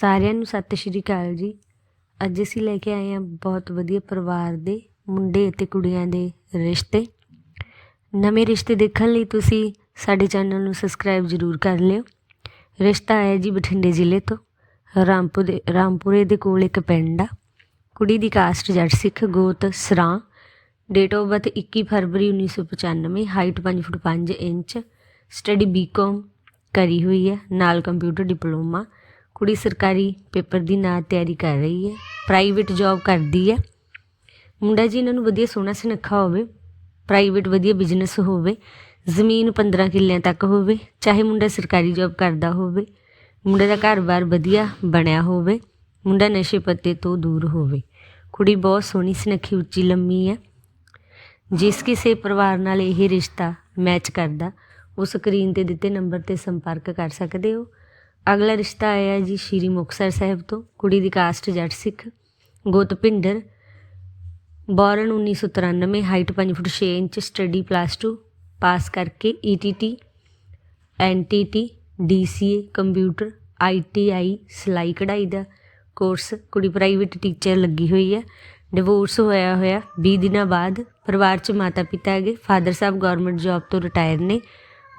ਸਾਰਿਆਂ ਨੂੰ ਸਤਿ ਸ਼੍ਰੀ ਅਕਾਲ ਜੀ। ਅੱਜ ਅਸੀਂ ਲੈ ਕੇ ਆਏ ਹਾਂ ਬਹੁਤ ਵਧੀਆ ਪਰਿਵਾਰ ਦੇ ਮੁੰਡੇ ਅਤੇ ਕੁੜੀਆਂ ਦੇ ਰਿਸ਼ਤੇ। ਨਵੇਂ ਰਿਸ਼ਤੇ ਦੇਖਣ ਲਈ ਤੁਸੀਂ ਸਾਡੇ ਚੈਨਲ ਨੂੰ ਸਬਸਕ੍ਰਾਈਬ ਜ਼ਰੂਰ ਕਰ ਲਿਓ। ਰਿਸ਼ਤਾ ਹੈ ਜੀ ਬਠਿੰਡੇ ਜ਼ਿਲ੍ਹੇ ਤੋਂ। ਰਾਮਪੁਰ ਦੇ, ਰਾਮਪੁਰੇ ਦੇ ਕੋਲ ਇੱਕ ਪਿੰਡ ਆ। ਕੁੜੀ ਦੀ ਕਾਸਟ ਜੱਟ ਸਿੱਖ ਗੋਤ ਸਰਾਂ। ਡੇਟ ਆਫ ਬਰਥ 21 ਫਰਵਰੀ 1995 height 5 foot 5 inch study BCom ਕਰੀ ਹੋਈ ਹੈ, ਨਾਲ ਕੰਪਿਊਟਰ ਡਿਪਲੋਮਾ ਕੁੜੀ ਸਰਕਾਰੀ ਪੇਪਰ ਦੀ ਨਾ ਤਿਆਰੀ ਕਰ ਰਹੀ ਹੈ ਪ੍ਰਾਈਵੇਟ ਜੌਬ ਕਰਦੀ ਹੈ। ਮੁੰਡਾ ਜੀ ਇਹਨਾਂ ਨੂੰ ਵਧੀਆ ਸੋਹਣਾ ਸੁਨੱਖਾ ਹੋਵੇ ਪ੍ਰਾਈਵੇਟ ਵਧੀਆ ਬਿਜ਼ਨਸ ਹੋਵੇ, ਜ਼ਮੀਨ 15 ਕਿੱਲਿਆਂ ਤੱਕ ਹੋਵੇ, ਚਾਹੇ ਮੁੰਡਾ ਸਰਕਾਰੀ ਜੌਬ ਕਰਦਾ ਹੋਵੇ, ਮੁੰਡੇ ਦਾ ਘਰ-ਬਾਰ ਵਧੀਆ ਬਣਿਆ ਹੋਵੇ, ਮੁੰਡਾ ਨਸ਼ੇ ਪੱਤੇ ਤੋਂ ਦੂਰ ਹੋਵੇ। ਕੁੜੀ ਬਹੁਤ ਸੋਹਣੀ, ਸੁਨੱਖੀ, ਉੱਚੀ, ਲੰਮੀ ਹੈ। ਜਿਸ ਕਿਸੇ ਪਰਿਵਾਰ ਨਾਲ ਇਹ ਰਿਸ਼ਤਾ ਮੈਚ ਕਰਦਾ, ਉਹ ਸਕਰੀਨ ਤੇ ਦਿੱਤੇ ਨੰਬਰ ਤੇ ਸੰਪਰਕ ਕਰ ਸਕਦੇ ਹੋ। ਅਗਲਾ ਰਿਸ਼ਤਾ ਆਇਆ ਜੀ ਸ਼੍ਰੀ ਮੁਕਤਸਰ ਸਾਹਿਬ ਤੋਂ, ਕੁੜੀ ਦੀ ਕਾਸਟ ਜੱਟ ਸਿੱਖ, ਗੋਤ Bhinder, born 1993 height 5 foot 6 inch study plus 2 pass ਕਰਕੇ E ETT NTT DCA computer ITI ਸਿਲਾਈ ਕਢਾਈ ਦਾ ਕੋਰਸ ਕੁੜੀ ਪ੍ਰਾਈਵੇਟ ਟੀਚਰ ਲੱਗੀ ਹੋਈ ਹੈ। ਡਿਵੋਰਸ ਹੋਇਆ ਹੋਇਆ 20 ਦਿਨਾਂ ਬਾਅਦ, ਪਰਿਵਾਰ 'ਚ ਮਾਤਾ ਪਿਤਾ ਹੈਗੇ ਫਾਦਰ ਸਾਹਿਬ ਗਵਰਨਮੈਂਟ ਜੌਬ ਤੋਂ ਰਿਟਾਇਰ ਨੇ,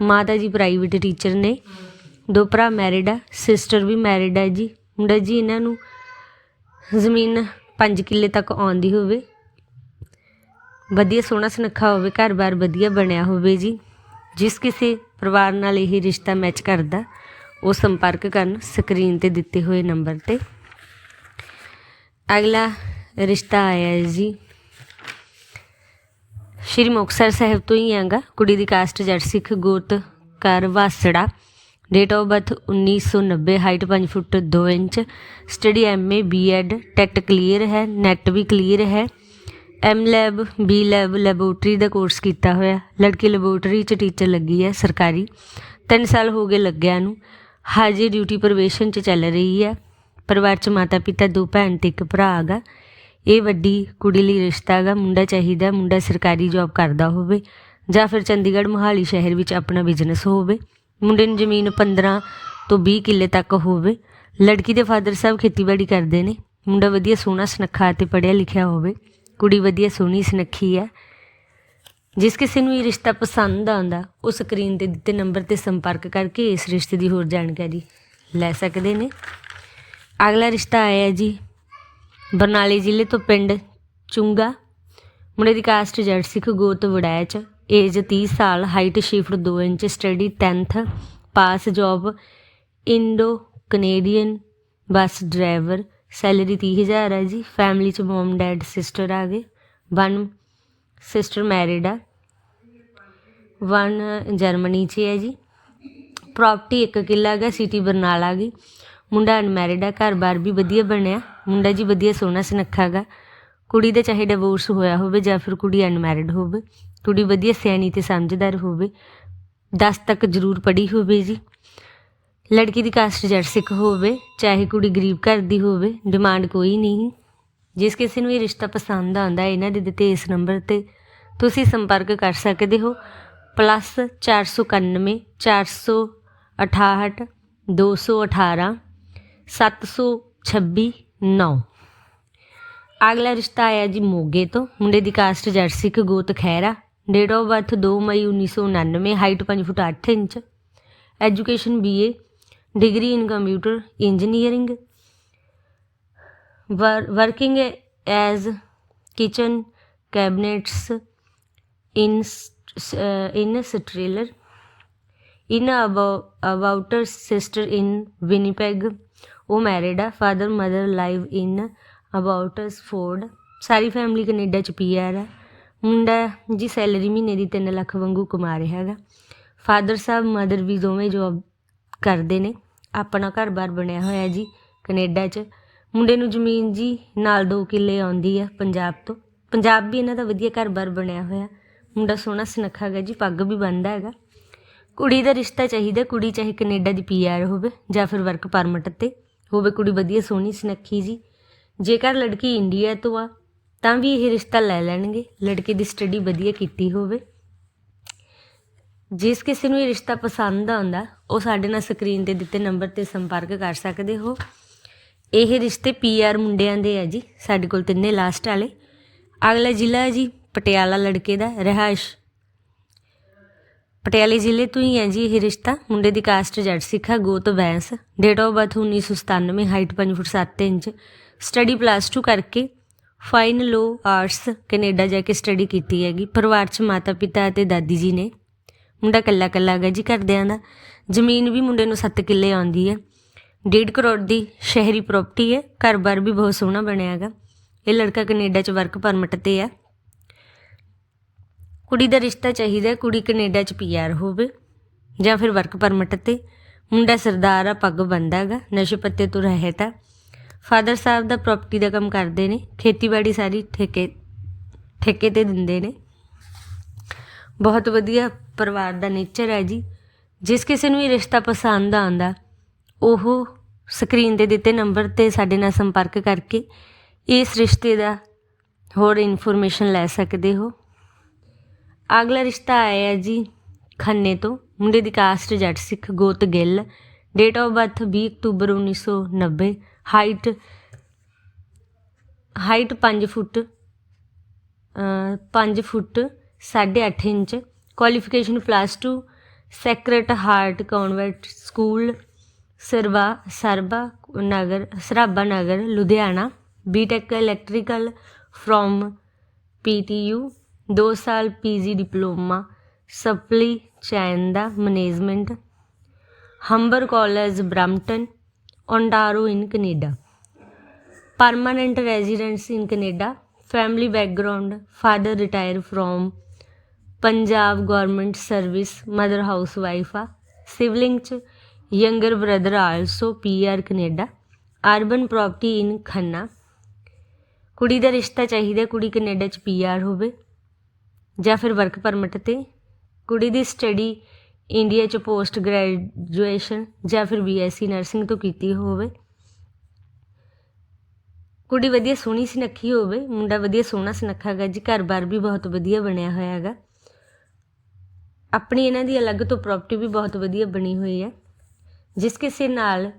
ਮਾਤਾ ਜੀ ਪ੍ਰਾਈਵੇਟ ਟੀਚਰ ਨੇ। ਦੋ ਭਰਾ ਮੈਰਿਡ ਆ ਸਿਸਟਰ ਵੀ ਮੈਰਿਡ ਆ ਜੀ। ਮੁੰਡਾ ਜੀ, ਇਹਨਾਂ ਨੂੰ ਜ਼ਮੀਨ 5 ਕਿੱਲੇ ਤੱਕ ਆਉਂਦੀ ਹੋਵੇ। ਵਧੀਆ ਸੋਹਣਾ ਸੁਨੱਖਾ ਹੋਵੇ, ਘਰ-ਬਾਰ ਵਧੀਆ ਬਣਿਆ ਹੋਵੇ ਜੀ। ਜਿਸ ਕਿਸੇ ਪਰਿਵਾਰ ਨਾਲ ਇਹ ਰਿਸ਼ਤਾ ਮੈਚ ਕਰਦਾ, ਉਹ ਸੰਪਰਕ ਕਰਨ ਸਕਰੀਨ ਤੇ ਦਿੱਤੇ ਹੋਏ ਨੰਬਰ ਤੇ। ਅਗਲਾ ਰਿਸ਼ਤਾ ਆਇਆ ਹੈ ਜੀ। ਸ਼੍ਰੀ ਮੁਕਤਸਰ ਸਾਹਿਬ ਤੋਂ ਹੀ ਆਂਗਾ। ਕੁੜੀ ਦੀ ਕਾਸਟ ਜੱਟ ਸਿੱਖ ਗੋਤ ਕਰ Wasra. Date of birth 1990 height 5 foot 2 inch study MA BEd TET clear ਹੈ ਨੈਟ ਵੀ ਕਲੀਅਰ ਹੈ M lab B lab laboratory ਦਾ ਕੋਰਸ ਕੀਤਾ ਹੋਇਆ। ਲੜਕੀ ਲੈਬੋਰਟਰੀ ਚ ਟੀਚਰ ਲੱਗੀ ਹੈ, ਸਰਕਾਰੀ। 3 ਸਾਲ ਹੋ ਗਏ ਲੱਗਿਆ ਨੂੰ। ਹਾਜੇ ਡਿਊਟੀ ਪਰਵੇਸ਼ਨ ਚ ਚੱਲ ਰਹੀ ਹੈ। ਪਰਿਵਾਰ ਚ ਮਾਤਾ ਪਿਤਾ ਦੋ ਭੈਣ ਤੇ ਇੱਕ ਭਰਾ ਹੈਗਾ। ਇਹ ਵੱਡੀ ਕੁੜੀ ਲਈ ਰਿਸ਼ਤਾ ਹੈਗਾ। ਮੁੰਡਾ ਚਾਹੀਦਾ ਮੁੰਡਾ ਸਰਕਾਰੀ ਜੌਬ ਕਰਦਾ ਹੋਵੇ ਜਾਂ ਫਿਰ ਚੰਡੀਗੜ੍ਹ ਮੋਹਾਲੀ ਸ਼ਹਿਰ ਵਿੱਚ ਆਪਣਾ ਬਿਜ਼ਨਸ ਹੋਵੇ। ਮੁੰਡੇ ਨੂੰ ਜ਼ਮੀਨ 15 ਤੋਂ 20 ਕਿੱਲੇ ਤੱਕ ਹੋਵੇ। ਲੜਕੀ ਦੇ ਫਾਦਰ ਸਾਹਿਬ ਖੇਤੀਬਾੜੀ ਕਰਦੇ ਨੇ। ਮੁੰਡਾ ਵਧੀਆ ਸੋਹਣਾ ਸੁਨੱਖਾ ਤੇ ਪੜ੍ਹਿਆ ਲਿਖਿਆ ਹੋਵੇ। ਕੁੜੀ ਵਧੀਆ ਸੋਹਣੀ ਸੁਨੱਖੀ ਹੈ। ਜਿਸ ਕਿਸੇ ਨੂੰ ਇਹ ਰਿਸ਼ਤਾ ਪਸੰਦ ਆਉਂਦਾ, ਉਹ ਸਕਰੀਨ ਤੇ ਦਿੱਤੇ ਨੰਬਰ ਤੇ ਸੰਪਰਕ ਕਰਕੇ ਇਸ ਰਿਸ਼ਤੇ ਦੀ ਹੋਰ ਜਾਣਕਾਰੀ ਲੈ ਸਕਦੇ ਨੇ। ਅਗਲਾ ਰਿਸ਼ਤਾ ਆਇਆ ਜੀ, ਬਰਨਾਲੇ ਜ਼ਿਲ੍ਹੇ ਤੋਂ ਪਿੰਡ ਚੁੰਗਾ। ਮੁੰਡੇ ਦੀ ਕਾਸਟ ਜੱਟ ਸਿੱਖ ਗੋਤ ਵੜੈਚ ਏਜ ਤੀਹ ਸਾਲ ਹਾਈਟ ਸ਼ਿਫਟ ਦੋ inch study 10th pass job Indo Canadian bus driver salary ਤੀਹ ਹਜ਼ਾਰ ਹੈ ਜੀ। ਫੈਮਿਲੀ ਚ ਮਮ ਡੈਡ ਸਿਸਟਰ ਆ ਗਏ। ਵਨ ਸਿਸਟਰ ਮੈਰਿਡ ਆ। ਵਨ ਜਰਮਨੀ ਚ ਹੈ ਜੀ। ਪ੍ਰਾਪਰਟੀ ਇੱਕ ਕਿੱਲਾ ਹੈਗਾ ਸਿਟੀ ਬਰਨਾਲਾ ਗਈ। ਮੁੰਡਾ ਅਨਮੈਰਿਡ ਆ ਘਰ-ਬਾਰ ਵੀ ਵਧੀਆ ਬਣਿਆ। ਮੁੰਡਾ ਜੀ ਵਧੀਆ ਸੋਹਣਾ ਸੁਨੱਖਾ ਹੈਗਾ। ਕੁੜੀ ਦਾ ਚਾਹੇ ਡਿਵੋਰਸ ਹੋਇਆ ਹੋਵੇ ਜਾਂ ਫਿਰ ਕੁੜੀ ਅਨਮੈਰਿਡ ਹੋਵੇ। ਕੁੜੀ ਵਧੀਆ ਸਿਆਣੀ ਤੇ ਸਮਝਦਾਰ ਹੋਵੇ 10 ਤੱਕ ਜ਼ਰੂਰ ਪੜ੍ਹੀ ਹੋਵੇ ਜੀ। ਲੜਕੀ ਦੀ ਕਾਸਟ ਜੱਟ ਸਿੱਖ ਹੋਵੇ ਚਾਹੇ ਕੁੜੀ ਗਰੀਬ ਘਰ ਦੀ ਹੋਵੇ ਡਿਮਾਂਡ ਕੋਈ ਨਹੀਂ। ਜਿਸ ਕਿਸੇ ਨੂੰ ਇਹ ਰਿਸ਼ਤਾ ਪਸੰਦ ਆਉਂਦਾ ਹੈ, ਇਹਨਾਂ ਦੇ ਦਿੱਤੇ ਇਸ ਨੰਬਰ ਤੇ ਤੁਸੀਂ ਸੰਪਰਕ ਕਰ ਸਕਦੇ ਹੋ। ਪਲੱਸ 491 468 218 726 9 ਅਗਲਾ ਰਿਸ਼ਤਾ ਆਇਆ ਜੀ ਮੋਗੇ ਤੋਂ। ਮੁੰਡੇ ਦੀ ਕਾਸਟ ਜੱਟ ਸਿੱਖ ਗੋਤ ਖਹਿਰਾ। ਡੇਟ ਆਫ ਬਰਥ 2 ਮਈ 1999 height 5 foot 8 inch education BA degree in computer engineering working as kitchen cabinets in s- uh, in Australia in about about her sister in Winnipeg ਉਹ ਮੈਰਿਡ ਆ father mother live in Abbotsford sorry family Canada ਚ PR ਹੈ ਮੁੰਡਾ ਜੀ salary ਮਹੀਨੇ ਦੀ 3 ਲੱਖ ਵਾਂਗੂ ਕਮਾ ਰਿਹਾ ਹੈਗਾ। ਫਾਦਰ ਸਾਹਿਬ ਮਦਰ ਵੀ ਦੋਵੇਂ ਜੋਬ ਕਰਦੇ ਨੇ। ਆਪਣਾ ਘਰ-ਬਾਰ ਬਣਿਆ ਹੋਇਆ ਜੀ ਕੈਨੇਡਾ ਚ। ਮੁੰਡੇ ਨੂੰ ਜ਼ਮੀਨ ਜੀ ਨਾਲ 2 ਕਿੱਲੇ ਆਉਂਦੀ ਆ ਪੰਜਾਬ ਤੋਂ। ਪੰਜਾਬ ਵੀ ਇਹਨਾਂ ਦਾ ਵਧੀਆ ਘਰ-ਬਾਰ ਬਣਿਆ ਹੋਇਆ। ਮੁੰਡਾ ਸੋਹਣਾ ਸੁਨੱਖਾ ਹੈਗਾ ਜੀ, ਪੱਗ ਵੀ ਬੰਨ੍ਹਦਾ ਹੈਗਾ। ਕੁੜੀ ਦਾ ਰਿਸ਼ਤਾ ਚਾਹੀਦਾ, ਕੁੜੀ ਚਾਹੇ ਕੈਨੇਡਾ ਦੀ ਪੀਆਰ ਹੋਵੇ ਜਾਂ ਫਿਰ ਵਰਕ ਪਰਮਿਟ ਤੇ। ਹੋਵੇ ਕੁੜੀ ਵਧੀਆ ਸੋਹਣੀ, ਸੁਨੱਖੀ ਜੀ। ਜੇਕਰ ਲੜਕੀ ਇੰਡੀਆ ਤੋਂ ਆ ਤਾਂ ਵੀ ਇਹ ਰਿਸ਼ਤਾ ਲੈ ਲੈਣਗੇ। ਲੜਕੇ ਦੀ ਸਟੱਡੀ ਵਧੀਆ ਕੀਤੀ ਹੋਵੇ। ਜਿਸ ਕਿਸੇ ਨੂੰ ਇਹ ਰਿਸ਼ਤਾ ਪਸੰਦ ਆਉਂਦਾ, ਉਹ ਸਾਡੇ ਨਾਲ ਸਕਰੀਨ ਤੇ ਦਿੱਤੇ ਨੰਬਰ ਤੇ ਸੰਪਰਕ ਕਰ ਸਕਦੇ ਹੋ। ਇਹ ਰਿਸ਼ਤੇ ਪੀਆਰ ਮੁੰਡਿਆਂ ਦੇ ਆ ਜੀ, ਸਾਡੇ ਕੋਲ ਤਿੰਨੇ ਲਾਸਟ ਵਾਲੇ। ਅਗਲਾ ਜ਼ਿਲ੍ਹਾ ਹੈ ਜੀ, ਪਟਿਆਲਾ ਲੜਕੇ ਦਾ, ਰਿਹਾਇਸ਼। ਪਟਿਆਲੇ ਜ਼ਿਲ੍ਹੇ ਤੋਂ ਹੀ ਹੈ ਜੀ ਇਹ ਰਿਸ਼ਤਾ। ਮੁੰਡੇ ਦੀ ਕਾਸਟ ਜੱਟ ਸਿੱਖਾ ਹੈ ਗੋਤ Bains. Date of birth 1997 height 5 foot 7 inch. Study plus 2 ਕਰਕੇ ਫਾਈਨ ਲੋ ਆਰਟਸ ਕੈਨੇਡਾ ਜਾ ਕੇ ਸਟੱਡੀ ਕੀਤੀ ਹੈਗੀ। ਪਰਿਵਾਰ 'ਚ ਮਾਤਾ ਪਿਤਾ ਅਤੇ ਦਾਦੀ ਜੀ ਨੇ। ਮੁੰਡਾ ਕੱਲਾ ਕੱਲਾ ਹੈਗਾ ਜੀ ਘਰਦਿਆਂ ਦਾ। ਜ਼ਮੀਨ ਵੀ ਮੁੰਡੇ ਨੂੰ 7 ਕਿੱਲੇ ਆਉਂਦੀ ਹੈ। ਡੇਢ ਕਰੋੜ ਦੀ ਸ਼ਹਿਰੀ ਪ੍ਰਾਪਰਟੀ ਹੈ। ਘਰ-ਬਾਰ ਵੀ ਬਹੁਤ ਸੋਹਣਾ ਬਣਿਆ ਹੈਗਾ। ਇਹ ਲੜਕਾ ਕੈਨੇਡਾ 'ਚ ਵਰਕ ਪਰਮਿਟ ਤੇ ਹੈ। ਕੁੜੀ ਦਾ ਰਿਸ਼ਤਾ ਚਾਹੀਦਾ ਕੁੜੀ ਕੈਨੇਡਾ 'ਚ ਪੀਆਰ ਹੋਵੇ ਜਾਂ ਫਿਰ ਵਰਕ ਪਰਮਿਟ ਤੇ। ਮੁੰਡਾ ਸਰਦਾਰ ਆ, ਪੱਗ ਬੰਦਾ ਹੈਗਾ। ਨਸ਼ੇ ਪੱਤੇ ਤੋਂ ਰਹਿਤ ਆ। ਫਾਦਰ ਸਾਹਿਬ ਦਾ ਪ੍ਰਾਪਰਟੀ ਦਾ ਕੰਮ ਕਰਦੇ ਨੇ, ਖੇਤੀਬਾੜੀ ਸਾਰੀ ਠੇਕੇ ਠੇਕੇ ਤੇ ਦਿੰਦੇ ਨੇ। ਬਹੁਤ ਵਧੀਆ ਪਰਿਵਾਰ ਦਾ ਨੇਚਰ ਹੈ ਜੀ। ਜਿਸ ਕਿਸੇ ਨੂੰ ਇਹ ਰਿਸ਼ਤਾ ਪਸੰਦ ਆਉਂਦਾ, ਉਹ ਸਕਰੀਨ ਤੇ ਦਿੱਤੇ ਨੰਬਰ ਤੇ ਸਾਡੇ ਨਾਲ ਸੰਪਰਕ ਕਰਕੇ ਇਸ ਰਿਸ਼ਤੇ ਦਾ ਹੋਰ ਇਨਫੋਰਮੇਸ਼ਨ ਲੈ ਸਕਦੇ ਹੋ। ਅਗਲਾ ਰਿਸ਼ਤਾ ਆਇਆ ਜੀ ਖੰਨੇ ਤੋਂ, ਮੁੰਡੇ ਦੀ ਕਾਸਟ ਜੱਟ ਸਿੱਖ ਗੋਤ ਗਿੱਲ। ਡੇਟ ਆਫ ਬਰਥ 20 ਅਕਤੂਬਰ 1990 height height 5 foot 5 foot 8.5 inch qualification plus 2 sacred heart convent school Sarwa ਸਰਬਾ Nagar, Sarabha Nagar, Ludhiana BTech electrical from PTU 2 ਸਾਲ PG diploma, supply chain the management Humber college Brampton Ontario in Canada permanent residence in Canada family background father retire from Punjab government service mother house wife ਆ siblings ਚ younger brother also PR Canada urban property in Khanna ਕੁੜੀ ਦਾ ਰਿਸ਼ਤਾ ਚਾਹੀਦਾ ਕੁੜੀ Canada ਚ PR ਹੋਵੇ ਜਾਂ ਫਿਰ ਵਰਕ ਪਰਮਿਟ ਤੇ ਕੁੜੀ ਦੀ ਸਟੱਡੀ ਇੰਡੀਆ ਚ ਪੋਸਟ ਗ੍ਰੈਜੂਏਸ਼ਨ ਜਾਂ ਫਿਰ ਬੀਐਸਸੀ ਨਰਸਿੰਗ ਤੋਂ ਕੀਤੀ ਹੋਵੇ। ਕੁੜੀ ਵਧੀਆ ਸੋਹਣੀ ਸੁਨੱਖੀ ਹੋਵੇ, ਮੁੰਡਾ ਵਧੀਆ ਸੋਹਣਾ ਸੁਨੱਖਾ ਹੈਗਾ ਜੀ ਘਰ-ਬਾਰ ਵੀ ਬਹੁਤ ਵਧੀਆ ਬਣਿਆ ਹੋਇਆ ਹੈਗਾ ਆਪਣੀ ਇਹਨਾਂ ਦੀ ਅਲੱਗ ਤੋਂ ਪ੍ਰਾਪਰਟੀ ਵੀ ਬਹੁਤ ਵਧੀਆ ਬਣੀ ਹੋਈ ਹੈ ਜਿਸ ਕਿਸੇ ਨਾਲ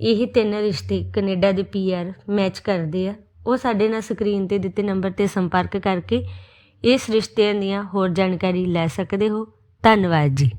ਇਹ ਤਿੰਨ ਰਿਸ਼ਤੇ ਕੈਨੇਡਾ ਦੇ ਪੀਆਰ ਮੈਚ ਕਰਦੇ ਆ। ਉਹ ਸਾਡੇ ਨਾਲ ਸਕਰੀਨ ਤੇ ਦਿੱਤੇ ਨੰਬਰ ਤੇ ਸੰਪਰਕ ਕਰਕੇ ਇਸ ਰਿਸ਼ਤਿਆਂ ਦੀਆਂ ਹੋਰ ਜਾਣਕਾਰੀ ਲੈ ਸਕਦੇ ਹੋ। ਧੰਨਵਾਦ ਜੀ।